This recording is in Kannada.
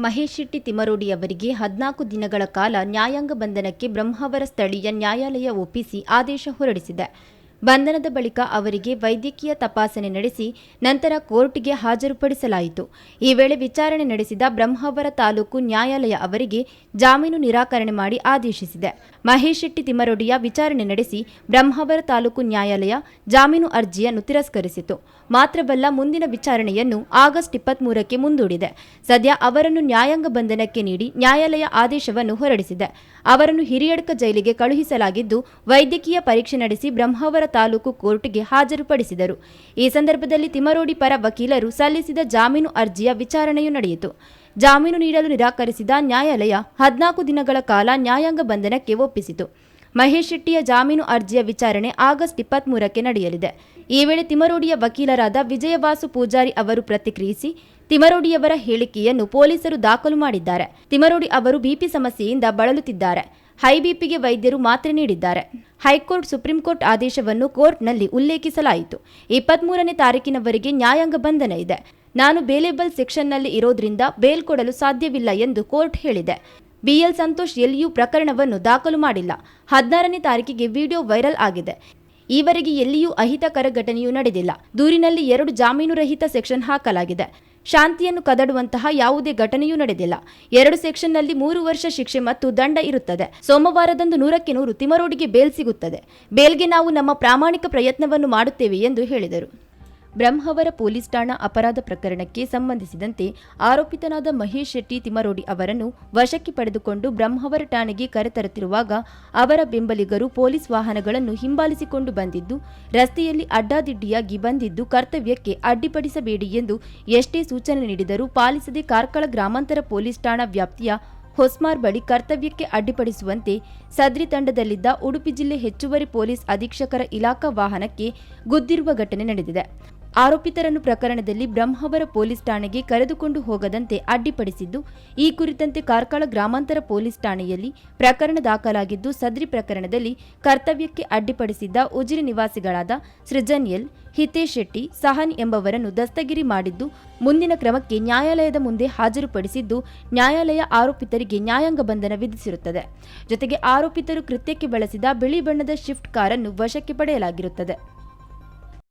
ಮಹೇಶ್ ಶೆಟ್ಟಿ ತಿಮರೋಡಿ ಅವರಿಗೆ ಹದಿನಾಲ್ಕು ದಿನಗಳ ಕಾಲ ನ್ಯಾಯಾಂಗ ಬಂಧನಕ್ಕೆ ಬ್ರಹ್ಮಾವರ ಸ್ಥಳೀಯ ನ್ಯಾಯಾಲಯ ಒಪ್ಪಿಸಿ ಆದೇಶ ಹೊರಡಿಸಿದೆ. ಬಂಧನದ ಬಳಿಕ ಅವರಿಗೆ ವೈದ್ಯಕೀಯ ತಪಾಸಣೆ ನಡೆಸಿ ನಂತರ ಕೋರ್ಟ್ಗೆ ಹಾಜರುಪಡಿಸಲಾಯಿತು. ಈ ವೇಳೆ ವಿಚಾರಣೆ ನಡೆಸಿದ ಬ್ರಹ್ಮಾವರ ತಾಲೂಕು ನ್ಯಾಯಾಲಯ ಅವರಿಗೆ ಜಾಮೀನು ನಿರಾಕರಣೆ ಮಾಡಿ ಆದೇಶಿಸಿದೆ. ಮಹೇಶ್ ಶೆಟ್ಟಿ ತಿಮರೊಡಿಯ ವಿಚಾರಣೆ ನಡೆಸಿ ಬ್ರಹ್ಮಾವರ ತಾಲೂಕು ನ್ಯಾಯಾಲಯ ಜಾಮೀನು ಅರ್ಜಿಯನ್ನು ತಿರಸ್ಕರಿಸಿತು. ಮಾತ್ರವಲ್ಲ, ಮುಂದಿನ ವಿಚಾರಣೆಯನ್ನು ಆಗಸ್ಟ್ ಇಪ್ಪತ್ಮೂರಕ್ಕೆ ಮುಂದೂಡಿದೆ. ಸದ್ಯ ಅವರನ್ನು ನ್ಯಾಯಾಂಗ ಬಂಧನಕ್ಕೆ ನೀಡಿ ನ್ಯಾಯಾಲಯ ಆದೇಶವನ್ನು ಹೊರಡಿಸಿದೆ. ಅವರನ್ನು ಹಿರಿಯಡ್ಕ ಜೈಲಿಗೆ ಕಳುಹಿಸಲಾಗಿದ್ದು, ವೈದ್ಯಕೀಯ ಪರೀಕ್ಷೆ ನಡೆಸಿ ಬ್ರಹ್ಮಾವರ ತಾಲೂಕು ಕೋರ್ಟ್ಗೆ ಹಾಜರುಪಡಿಸಿದರು. ಈ ಸಂದರ್ಭದಲ್ಲಿ ತಿಮರೋಡಿ ಪರ ವಕೀಲರು ಸಲ್ಲಿಸಿದ ಜಾಮೀನು ಅರ್ಜಿಯ ವಿಚಾರಣೆಯೂ ನಡೆಯಿತು. ಜಾಮೀನು ನೀಡಲು ನಿರಾಕರಿಸಿದ ನ್ಯಾಯಾಲಯ ಹದಿನಾಲ್ಕು ದಿನಗಳ ಕಾಲ ನ್ಯಾಯಾಂಗ ಬಂಧನಕ್ಕೆ ಒಪ್ಪಿಸಿತು. ಮಹೇಶ್ ಶೆಟ್ಟಿಯ ಜಾಮೀನು ಅರ್ಜಿಯ ವಿಚಾರಣೆ ಆಗಸ್ಟ್ ಇಪ್ಪತ್ಮೂರಕ್ಕೆ ನಡೆಯಲಿದೆ. ಈ ವೇಳೆ ತಿಮರೋಡಿಯ ವಕೀಲರಾದ ವಿಜಯವಾಸು ಪೂಜಾರಿ ಅವರು ಪ್ರತಿಕ್ರಿಯಿಸಿ, ತಿಮರೋಡಿಯವರ ಹೇಳಿಕೆಯನ್ನು ಪೊಲೀಸರು ದಾಖಲು ಮಾಡಿದ್ದಾರೆ. ತಿಮರೋಡಿ ಅವರು ಬಿಪಿ ಸಮಸ್ಯೆಯಿಂದ ಬಳಲುತ್ತಿದ್ದಾರೆ. ಹೈ ಬಿಪಿಗೆ ವೈದ್ಯರು ಮಾತ್ರೆ ನೀಡಿದ್ದಾರೆ. ಹೈಕೋರ್ಟ್ ಸುಪ್ರೀಂ ಕೋರ್ಟ್ ಆದೇಶವನ್ನು ಕೋರ್ಟ್ನಲ್ಲಿ ಉಲ್ಲೇಖಿಸಲಾಯಿತು. ಇಪ್ಪತ್ಮೂರನೇ ತಾರೀಕಿನವರೆಗೆ ನ್ಯಾಯಾಂಗ ಬಂಧನ ಇದೆ. ನಾನು ಬೇಲೇಬಲ್ ಸೆಕ್ಷನ್ನಲ್ಲಿ ಇರೋದ್ರಿಂದ ಬೇಲ್ ಕೊಡಲು ಸಾಧ್ಯವಿಲ್ಲ ಎಂದು ಕೋರ್ಟ್ ಹೇಳಿದೆ. ಬಿಎಲ್ ಸಂತೋಷ್ ಎಲ್ಲಿಯೂ ಪ್ರಕರಣವನ್ನು ದಾಖಲು ಮಾಡಿಲ್ಲ. ಹದಿನಾರನೇ ತಾರೀಕಿಗೆ ವಿಡಿಯೋ ವೈರಲ್ ಆಗಿದೆ. ಈವರೆಗೆ ಎಲ್ಲಿಯೂ ಅಹಿತಕರ ಘಟನೆಯೂ ನಡೆದಿಲ್ಲ. ದೂರಿನಲ್ಲಿ ಎರಡು ಜಾಮೀನು ರಹಿತ ಸೆಕ್ಷನ್ ಹಾಕಲಾಗಿದೆ. ಶಾಂತಿಯನ್ನು ಕದಡುವಂತಹ ಯಾವುದೇ ಘಟನೆಯೂ ನಡೆದಿಲ್ಲ. ಎರಡು ಸೆಕ್ಷನ್ನಲ್ಲಿ ಮೂರು ವರ್ಷ ಶಿಕ್ಷೆ ಮತ್ತು ದಂಡ ಇರುತ್ತದೆ. ಸೋಮವಾರದಂದು ನೂರಕ್ಕೆ ನೂರು ತಿಮರೋಡಿಗೆ ಬೇಲ್ ಸಿಗುತ್ತದೆ. ಬೇಲ್ಗೆ ನಾವು ನಮ್ಮ ಪ್ರಾಮಾಣಿಕ ಪ್ರಯತ್ನವನ್ನು ಮಾಡುತ್ತೇವೆ ಎಂದು ಹೇಳಿದರು. ಬ್ರಹ್ಮಾವರ ಪೊಲೀಸ್ ಠಾಣಾ ಅಪರಾಧ ಪ್ರಕರಣಕ್ಕೆ ಸಂಬಂಧಿಸಿದಂತೆ ಆರೋಪಿತನಾದ ಮಹೇಶ್ ಶೆಟ್ಟಿ ತಿಮರೋಡಿ ಅವರನ್ನು ವಶಕ್ಕೆ ಪಡೆದುಕೊಂಡು ಬ್ರಹ್ಮವರ ಠಾಣೆಗೆ ಕರೆತರುತ್ತಿರುವಾಗ ಅವರ ಬೆಂಬಲಿಗರು ಪೊಲೀಸ್ ವಾಹನಗಳನ್ನು ಹಿಂಬಾಲಿಸಿಕೊಂಡು ಬಂದಿದ್ದು, ರಸ್ತೆಯಲ್ಲಿ ಅಡ್ಡಾದಿಡ್ಡಿಯಾಗಿ ಬಂದಿದ್ದು ಕರ್ತವ್ಯಕ್ಕೆ ಅಡ್ಡಿಪಡಿಸಬೇಡಿ ಎಂದು ಎಷ್ಟೇ ಸೂಚನೆ ನೀಡಿದರೂ ಪಾಲಿಸದೆ ಕಾರ್ಕಳ ಗ್ರಾಮಾಂತರ ಪೊಲೀಸ್ ಠಾಣಾ ವ್ಯಾಪ್ತಿಯ ಹೊಸ್ಮಾರ್ ಬಳಿ ಕರ್ತವ್ಯಕ್ಕೆ ಅಡ್ಡಿಪಡಿಸುವಂತೆ ಸದ್ರಿ ತಂಡದಲ್ಲಿದ್ದ ಉಡುಪಿ ಜಿಲ್ಲೆ ಹೆಚ್ಚುವರಿ ಪೊಲೀಸ್ ಅಧೀಕ್ಷಕರ ಇಲಾಖಾ ವಾಹನಕ್ಕೆ ಗುದ್ದಿರುವ ಘಟನೆ ನಡೆದಿದೆ. ಆರೋಪಿತರನ್ನು ಪ್ರಕರಣದಲ್ಲಿ ಬ್ರಹ್ಮವರ ಪೊಲೀಸ್ ಠಾಣೆಗೆ ಕರೆದುಕೊಂಡು ಹೋಗದಂತೆ ಅಡ್ಡಿಪಡಿಸಿದ್ದು, ಈ ಕುರಿತಂತೆ ಕಾರ್ಕಳ ಗ್ರಾಮಾಂತರ ಪೊಲೀಸ್ ಠಾಣೆಯಲ್ಲಿ ಪ್ರಕರಣ ದಾಖಲಾಗಿದ್ದು, ಸದ್ರಿ ಪ್ರಕರಣದಲ್ಲಿ ಕರ್ತವ್ಯಕ್ಕೆ ಅಡ್ಡಿಪಡಿಸಿದ್ದ ಉಜಿರೆ ನಿವಾಸಿಗಳಾದ ಸೃಜನ್ಯಲ್, ಹಿತೇಶ್ ಶೆಟ್ಟಿ, ಸಹನ್ ಎಂಬವರನ್ನು ದಸ್ತಗಿರಿ ಮಾಡಿದ್ದು, ಮುಂದಿನ ಕ್ರಮಕ್ಕೆ ನ್ಯಾಯಾಲಯದ ಮುಂದೆ ಹಾಜರುಪಡಿಸಿದ್ದು, ನ್ಯಾಯಾಲಯ ಆರೋಪಿತರಿಗೆ ನ್ಯಾಯಾಂಗ ಬಂಧನ ವಿಧಿಸಿರುತ್ತದೆ. ಜೊತೆಗೆ ಆರೋಪಿತರು ಕೃತ್ಯಕ್ಕೆ ಬಳಸಿದ ಬಿಳಿ ಬಣ್ಣದ ಶಿಫ್ಟ್ ಕಾರನ್ನು ವಶಕ್ಕೆ ಪಡೆಯಲಾಗಿರುತ್ತದೆ.